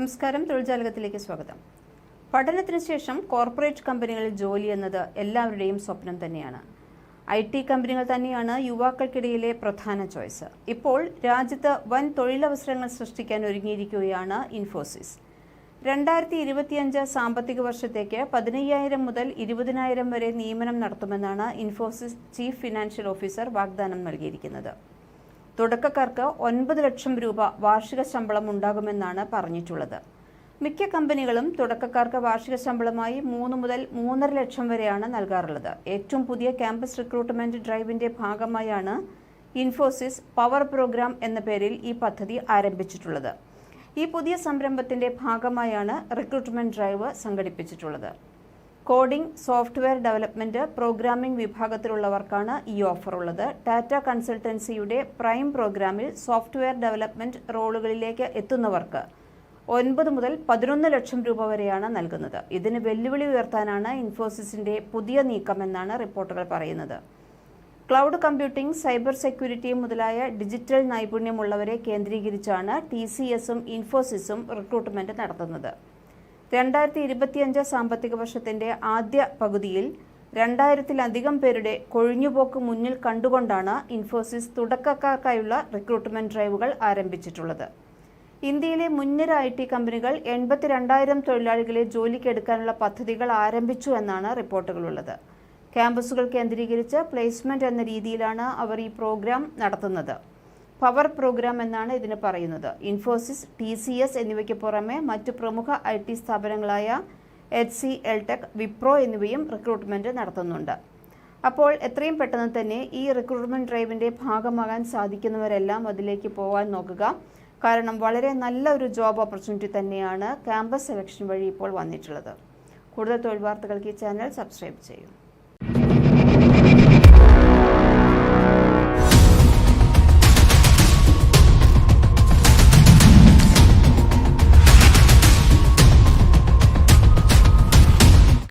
നമസ്കാരം തൊഴിൽജാലകത്തിലേക്ക് സ്വാഗതം. പഠനത്തിന് ശേഷം കോർപ്പറേറ്റ് കമ്പനികളിൽ ജോലി എന്നത് എല്ലാവരുടെയും സ്വപ്നം തന്നെയാണ്. ഐ ടി കമ്പനികൾ തന്നെയാണ് യുവാക്കൾക്കിടയിലെ പ്രധാന ചോയ്സ്. ഇപ്പോൾ രാജ്യത്ത് വൻ തൊഴിലവസരങ്ങൾ സൃഷ്ടിക്കാൻ ഒരുങ്ങിയിരിക്കുകയാണ് ഇൻഫോസിസ്. രണ്ടായിരത്തി ഇരുപത്തിയഞ്ച് സാമ്പത്തിക വർഷത്തേക്ക് പതിനയ്യായിരം മുതൽ ഇരുപതിനായിരം വരെ നിയമനം നടത്തുമെന്നാണ് ഇൻഫോസിസ് ചീഫ് ഫിനാൻഷ്യൽ ഓഫീസർ വാഗ്ദാനം നൽകിയിരിക്കുന്നത്. തുടക്കക്കാർക്ക് ഒൻപത് ലക്ഷം രൂപ വാർഷിക ശമ്പളം ഉണ്ടാകുമെന്നാണ് പറഞ്ഞിട്ടുള്ളത്. മിക്ക കമ്പനികളും തുടക്കക്കാർക്ക് വാർഷിക ശമ്പളമായി മൂന്ന് മുതൽ മൂന്നര ലക്ഷം വരെയാണ് നൽകാറുള്ളത്. ഏറ്റവും പുതിയ ക്യാമ്പസ് റിക്രൂട്ട്മെന്റ് ഡ്രൈവിന്റെ ഭാഗമായാണ് ഇൻഫോസിസ് പവർ പ്രോഗ്രാം എന്ന പേരിൽ ഈ പദ്ധതി ആരംഭിച്ചിട്ടുള്ളത്. ഈ പുതിയ സംരംഭത്തിന്റെ ഭാഗമായാണ് റിക്രൂട്ട്മെന്റ് ഡ്രൈവ് സംഘടിപ്പിച്ചിട്ടുള്ളത്. കോഡിംഗ് സോഫ്റ്റ്വെയർ ഡെവലപ്മെന്റ് പ്രോഗ്രാമിംഗ് വിഭാഗത്തിലുള്ളവർക്കാണ് ഈ ഓഫർ ഉള്ളത് ടാറ്റ കൺസൾട്ടൻസിയുടെ പ്രൈം പ്രോഗ്രാമിൽ സോഫ്റ്റ്വെയർ ഡെവലപ്മെന്റ് റോളുകളിലേക്ക് എത്തുന്നവർക്ക് ഒൻപത് മുതൽ പതിനൊന്ന് ലക്ഷം രൂപ വരെയാണ് നൽകുന്നത്. ഇതിന് വെല്ലുവിളി ഉയർത്താനാണ് ഇൻഫോസിസിന്റെ പുതിയ നീക്കമെന്നാണ് റിപ്പോർട്ടുകൾ പറയുന്നത്. ക്ലൗഡ് കമ്പ്യൂട്ടിംഗ് സൈബർ സെക്യൂരിറ്റി മുതലായ ഡിജിറ്റൽ നൈപുണ്യമുള്ളവരെ കേന്ദ്രീകരിച്ചാണ് ടി സി എസും ഇൻഫോസിസും റിക്രൂട്ട്മെന്റ് നടത്തുന്നത്. രണ്ടായിരത്തി ഇരുപത്തിയഞ്ച് സാമ്പത്തിക വർഷത്തിന്റെ ആദ്യ പകുതിയിൽ രണ്ടായിരത്തിലധികം പേരുടെ കൊഴിഞ്ഞുപോക്ക് മുന്നിൽ കണ്ടുകൊണ്ടാണ് ഇൻഫോസിസ് തുടക്കക്കാർക്കായുള്ള റിക്രൂട്ട്മെന്റ് ഡ്രൈവുകൾ ആരംഭിച്ചിട്ടുള്ളത്. ഇന്ത്യയിലെ മുൻനിര ഐ ടി കമ്പനികൾ എൺപത്തിരണ്ടായിരം തൊഴിലാളികളെ ജോലിക്കെടുക്കാനുള്ള പദ്ധതികൾ ആരംഭിച്ചു എന്നാണ് റിപ്പോർട്ടുകളുള്ളത്. ക്യാമ്പസുകൾ കേന്ദ്രീകരിച്ച് പ്ലേസ്മെന്റ് എന്ന രീതിയിലാണ് അവർ ഈ പ്രോഗ്രാം നടത്തുന്നത്. പവർ പ്രോഗ്രാം എന്നാണ് ഇതിന് പറയുന്നത്. ഇൻഫോസിസ് ടി സി എസ് എന്നിവയ്ക്ക് പുറമെ മറ്റ് പ്രമുഖ I T സ്ഥാപനങ്ങളായ H C L tech Wipro എന്നിവയും റിക്രൂട്ട്മെന്റ് നടത്തുന്നുണ്ട്. അപ്പോൾ എത്രയും പെട്ടെന്ന് തന്നെ ഈ റിക്രൂട്ട്മെന്റ് ഡ്രൈവിന്റെ ഭാഗമാകാൻ സാധിക്കുന്നവരെല്ലാം അതിലേക്ക് പോകാൻ നോക്കുക. കാരണം വളരെ നല്ല ഒരു ജോബ് ഓപ്പർച്യൂണിറ്റി തന്നെയാണ് ക്യാമ്പസ് സെലക്ഷൻ വഴി ഇപ്പോൾ വന്നിട്ടുള്ളത്. കൂടുതൽ തൊഴിൽ വാർത്തകൾക്ക് ഈ ചാനൽ സബ്സ്ക്രൈബ് ചെയ്യും.